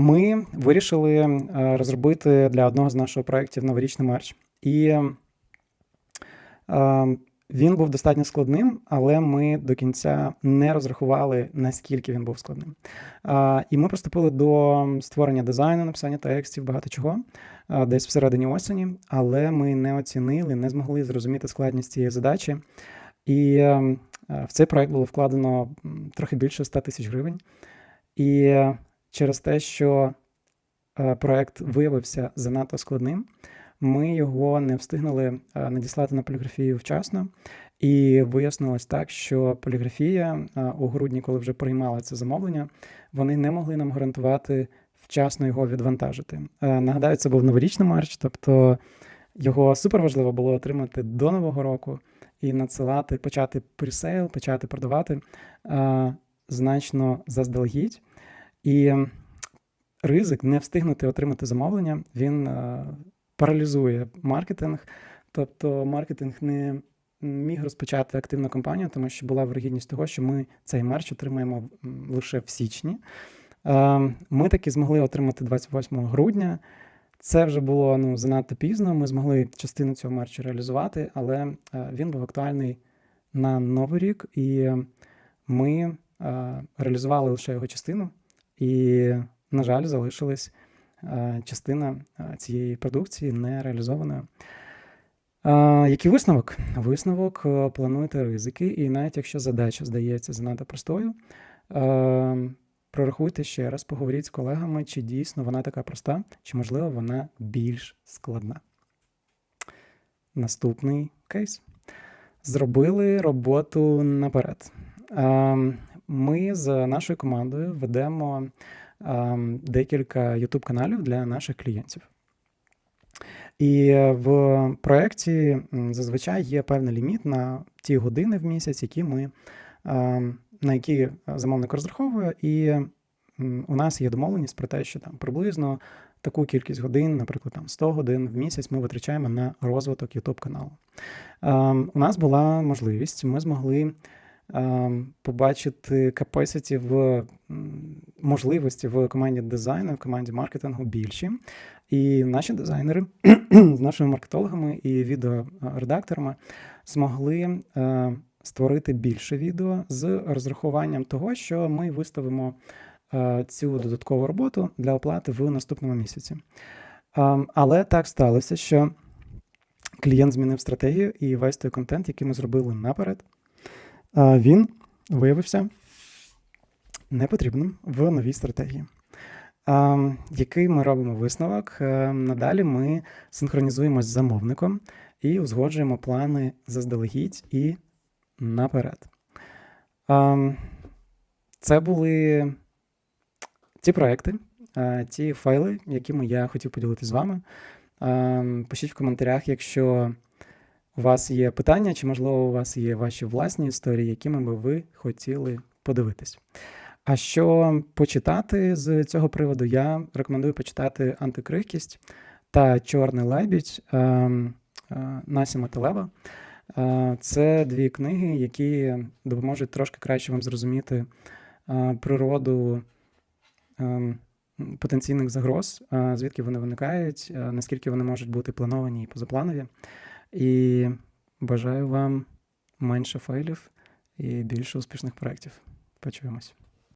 ми вирішили е, розробити для одного з наших проєктів новорічний мерч. І е, він був достатньо складним, але ми до кінця не розрахували, наскільки він був складним. І ми приступили до створення дизайну, написання текстів, багато чого, десь всередині осені, але ми не оцінили, не змогли зрозуміти складність цієї задачі. І е, в цей проект було вкладено трохи більше 100 тисяч гривень. І е, через те, що е, проект виявився занадто складним, ми його не встигнули е, надіслати на поліграфію вчасно. І вияснилось так, що поліграфія е, у грудні, коли вже приймала це замовлення, вони не могли нам гарантувати вчасно його відвантажити. Нагадаю, це був новорічний марч, тобто його супер важливо було отримати до Нового року і надсилати, почати пресейл, почати продавати значно заздалегідь. І ризик не встигнути отримати замовлення, він е, паралізує маркетинг. Тобто маркетинг не міг розпочати активну кампанію, тому що була вирогідність того, що ми цей мерч отримаємо лише в січні. Е, Ми таки змогли отримати 28 грудня. Це вже було ну, занадто пізно. Ми змогли частину цього мерчу реалізувати, але е, він був актуальний на Новий рік, і ми реалізували лише його частину. І, на жаль, залишилась е, частина е, цієї продукції не реалізованою. Е, Який висновок? Висновок плануйте ризики, і навіть якщо задача здається занадто простою, прорахуйте ще раз, поговоріть з колегами, чи дійсно вона така проста, чи можливо вона більш складна. Наступний кейс. Зробили роботу наперед. Ми з нашою командою ведемо ем, декілька YouTube каналів для наших клієнтів. І в проєкті зазвичай є певний ліміт на ті години в місяць, які ми, ем, на які замовник розраховує, і у нас є домовленість про те, що там приблизно таку кількість годин, наприклад, там 100 годин в місяць, ми витрачаємо на розвиток YouTube каналу. Ем, У нас була можливість, ми змогли побачити capacity в можливості в команді дизайну, в команді маркетингу більші. І наші дизайнери з нашими маркетологами і відеоредакторами змогли е, створити більше відео з розрахуванням того, що ми виставимо е, цю додаткову роботу для оплати в наступному місяці. Ем, Але так сталося, що клієнт змінив стратегію, і весь той контент, який ми зробили наперед, він виявився непотрібним в новій стратегії. Який ми робимо висновок? Ем, Надалі ми синхронізуємося з замовником і узгоджуємо плани заздалегідь і наперед. Це були ті проекти, е, ті файли, якими я хотів поділитися з вами. Пишіть в коментарях, якщо у вас є питання, чи, можливо, у вас є ваші власні історії, якими би ви хотіли подивитись. А що почитати з цього приводу, я рекомендую почитати Антикрихкість та Чорний лебідь ем, е, Насіма Телеба. Е, Це дві книги, які допоможуть трошки краще вам зрозуміти е, природу ем, потенційних загроз, звідки вони виникають, наскільки вони можуть бути плановані і позапланові. І бажаю вам менше фейлів і більше успішних проєктів. Почуємось.